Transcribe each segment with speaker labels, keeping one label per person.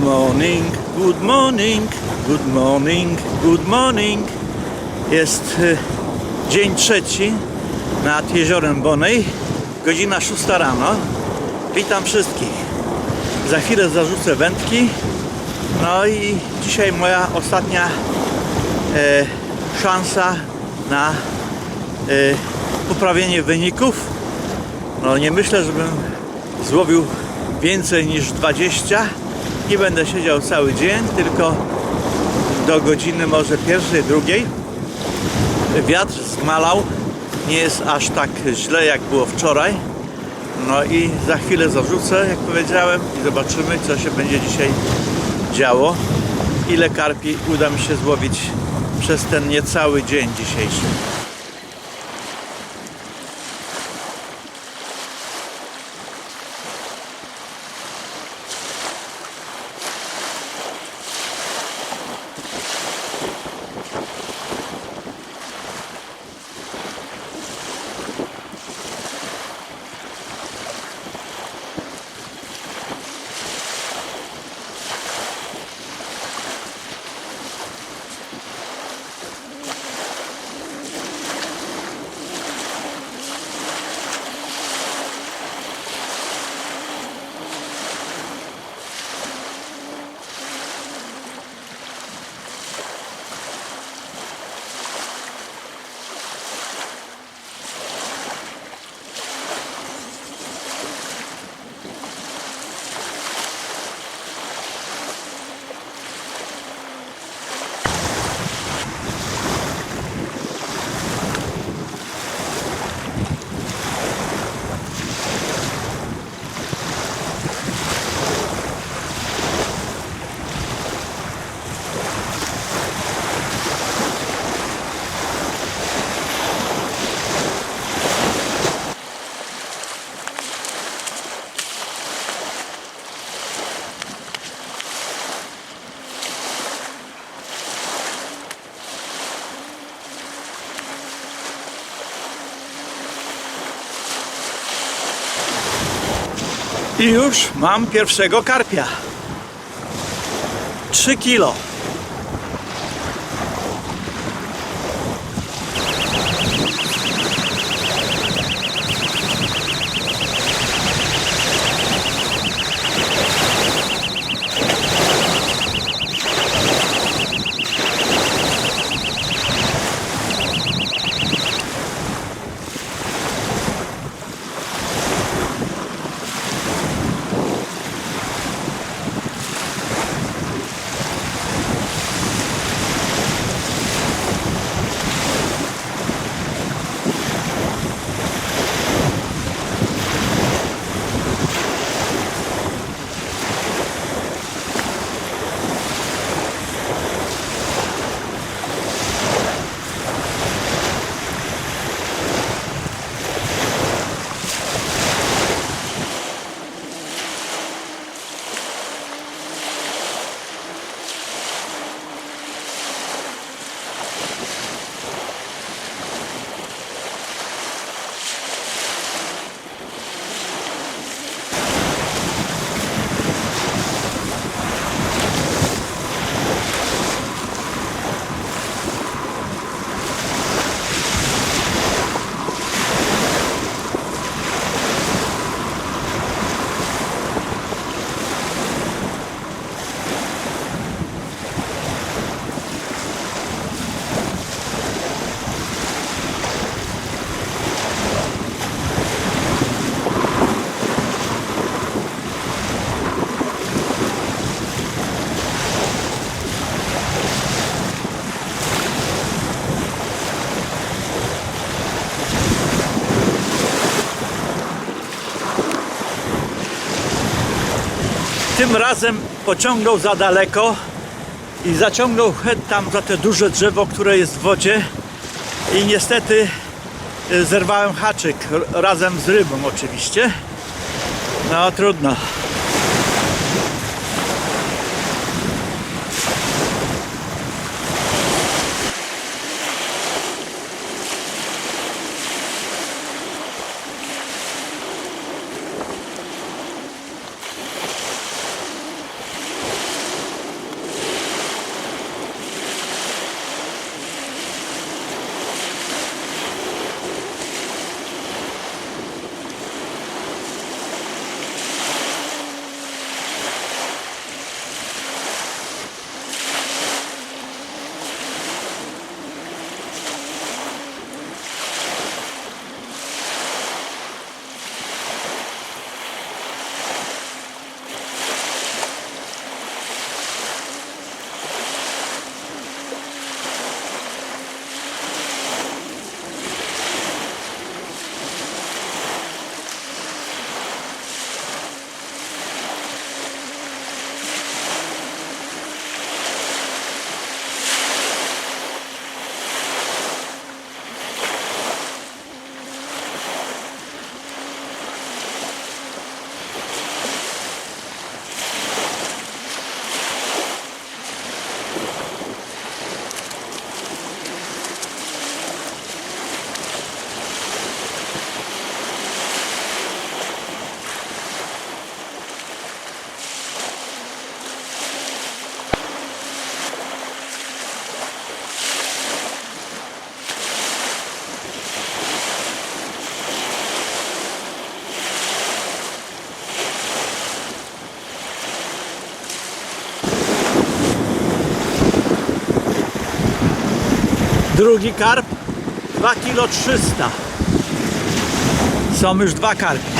Speaker 1: Good morning, good morning, good morning, good morning. Jest y, dzień trzeci nad jeziorem Bonej, godzina 6 rano. Witam wszystkich. Za chwilę zarzucę wędki. No i dzisiaj moja ostatnia e, szansa na e, poprawienie wyników. No nie myślę, żebym złowił więcej niż 20. Nie będę siedział cały dzień, tylko do godziny może pierwszej, drugiej. Wiatr zmalał, nie jest aż tak źle jak było wczoraj. No i za chwilę zarzucę, jak powiedziałem, i zobaczymy, co się będzie dzisiaj działo. Ile karpi uda mi się złowić przez ten niecały dzień dzisiejszy. I już mam pierwszego karpia. 3 kilo. Tym razem pociągnął za daleko i zaciągnął tam za te duże drzewo, które jest w wodzie i niestety y, zerwałem haczyk razem z rybą oczywiście. No trudno. Drugi karp 2 kg 300. Są już dwa karpie.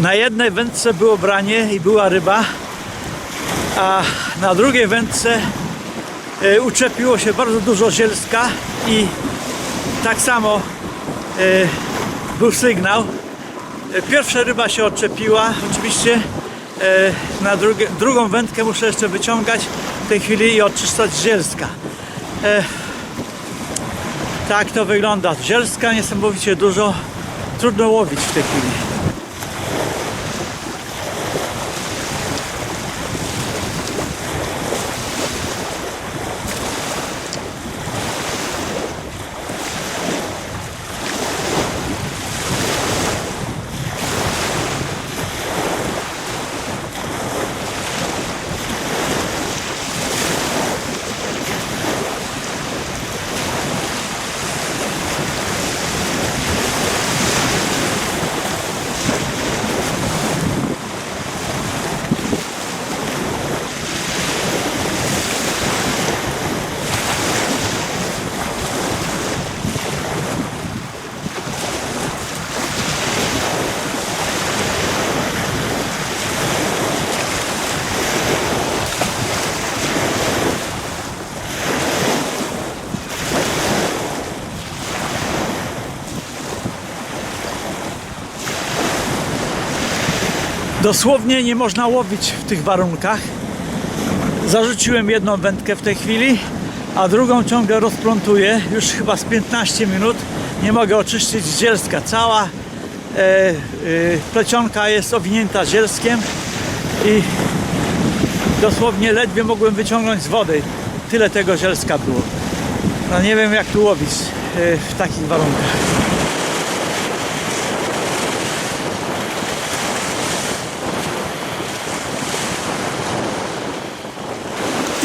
Speaker 1: Na jednej wędce było branie i była ryba, a na drugiej wędce e, uczepiło się bardzo dużo zielska i tak samo e, był sygnał. E, Pierwsza ryba się odczepiła, oczywiście na drugie, drugą wędkę muszę jeszcze wyciągać w tej chwili i odczyszczać zielska. Tak to wygląda. Zielska niesamowicie dużo, trudno łowić w tej chwili. Dosłownie nie można łowić w tych warunkach. Zarzuciłem jedną wędkę w tej chwili, a drugą ciągle rozplątuję. Już chyba z 15 minut nie mogę oczyścić zielska. Cała e, e, plecionka jest owinięta zielskiem i dosłownie ledwie mogłem wyciągnąć z wody. Tyle tego zielska było. No nie wiem jak tu łowić e, w takich warunkach.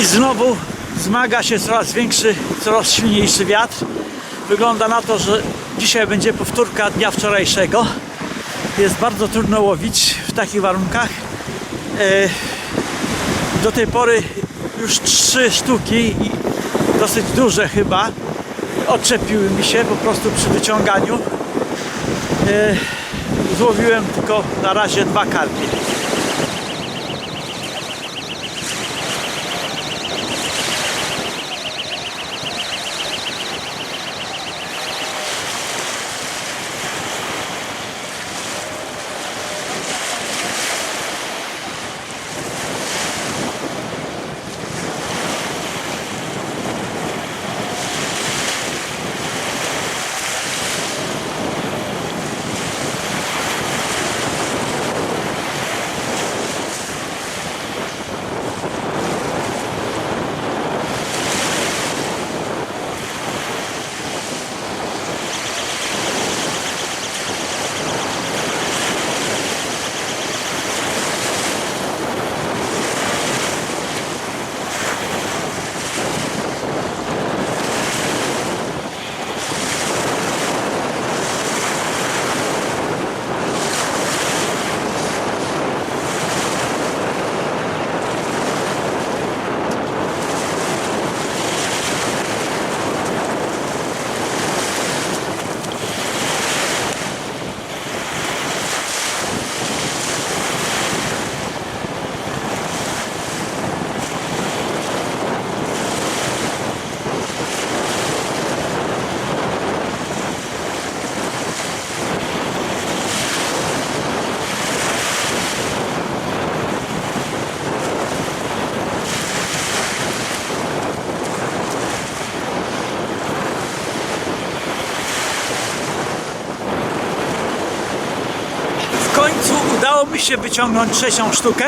Speaker 1: I znowu zmaga się coraz większy, coraz silniejszy wiatr. Wygląda na to, że dzisiaj będzie powtórka dnia wczorajszego. Jest bardzo trudno łowić w takich warunkach. E, Do tej pory już trzy sztuki, dosyć duże chyba, odczepiły mi się po prostu przy wyciąganiu. E, Złowiłem tylko na razie dwa karpie.
Speaker 2: Oczywiście wyciągnąć trzecią sztukę.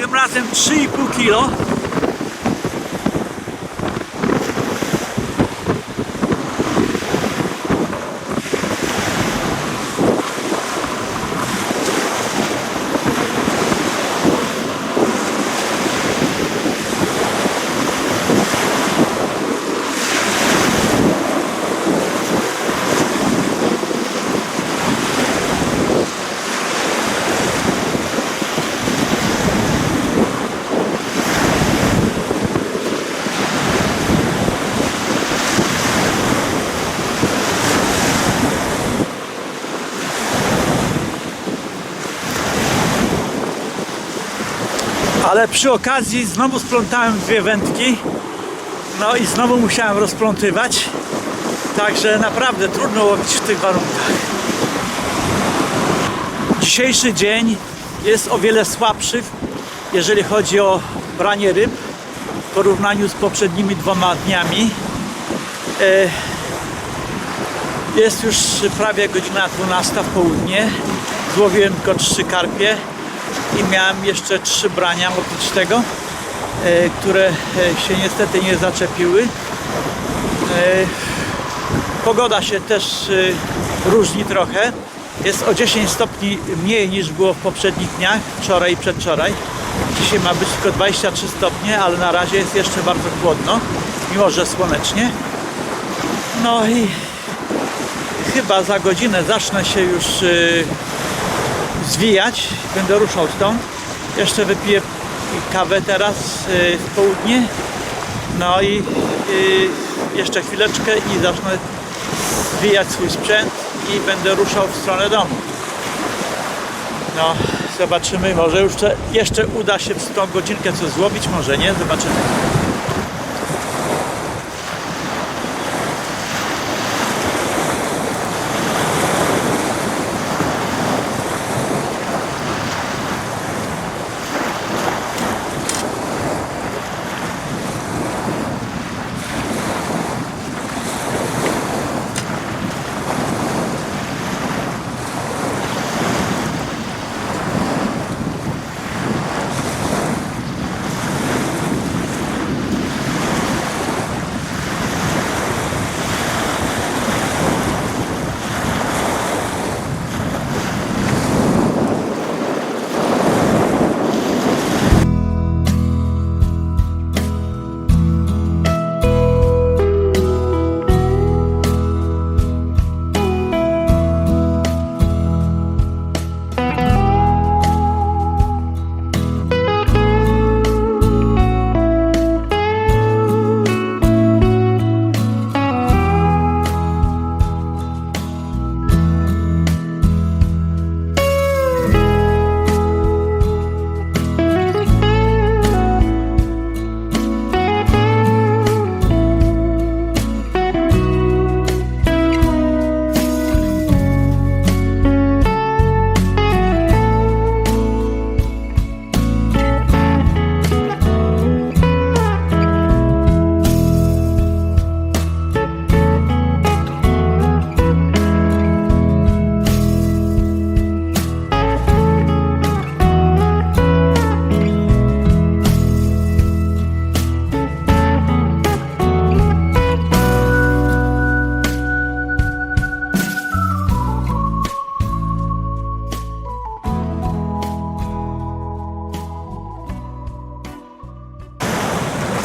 Speaker 2: Tym razem 3,5 kg. Ale przy okazji znowu splątałem dwie wędki. No i znowu musiałem rozplątywać. Także naprawdę trudno łowić w tych warunkach. Dzisiejszy dzień jest o wiele słabszy, jeżeli chodzi o branie ryb w porównaniu z poprzednimi dwoma dniami. E, Jest już prawie godzina 12 w południe. Złowiłem tylko trzy karpie i miałem jeszcze trzy brania oprócz tego, e, które e, się niestety nie zaczepiły. E, Pogoda się też różni trochę. Jest o 10 stopni mniej niż było w poprzednich dniach, wczoraj i przedwczoraj. Dzisiaj ma być tylko 23 stopnie, ale na razie jest jeszcze bardzo chłodno, mimo że słonecznie. No i chyba za godzinę zacznę się już zwijać. Będę ruszał stąd. Jeszcze wypiję kawę teraz y, w południe. No i y, jeszcze chwileczkę i zacznę zwijać swój sprzęt i będę ruszał w stronę domu. No, zobaczymy. Może już jeszcze uda się w tą godzinkę coś złowić, może nie. Zobaczymy.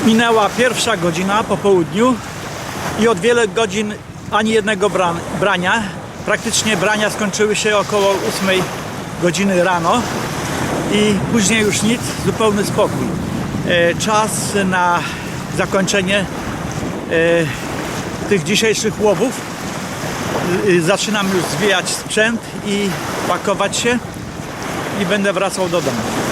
Speaker 2: Minęła pierwsza godzina po południu i od wiele godzin ani jednego bran, brania. Praktycznie brania skończyły się około 8 godziny rano i później już nic, zupełny spokój. E, czas na zakończenie e, tych dzisiejszych łowów. E, zaczynam już zwijać sprzęt i pakować się i będę wracał do domu.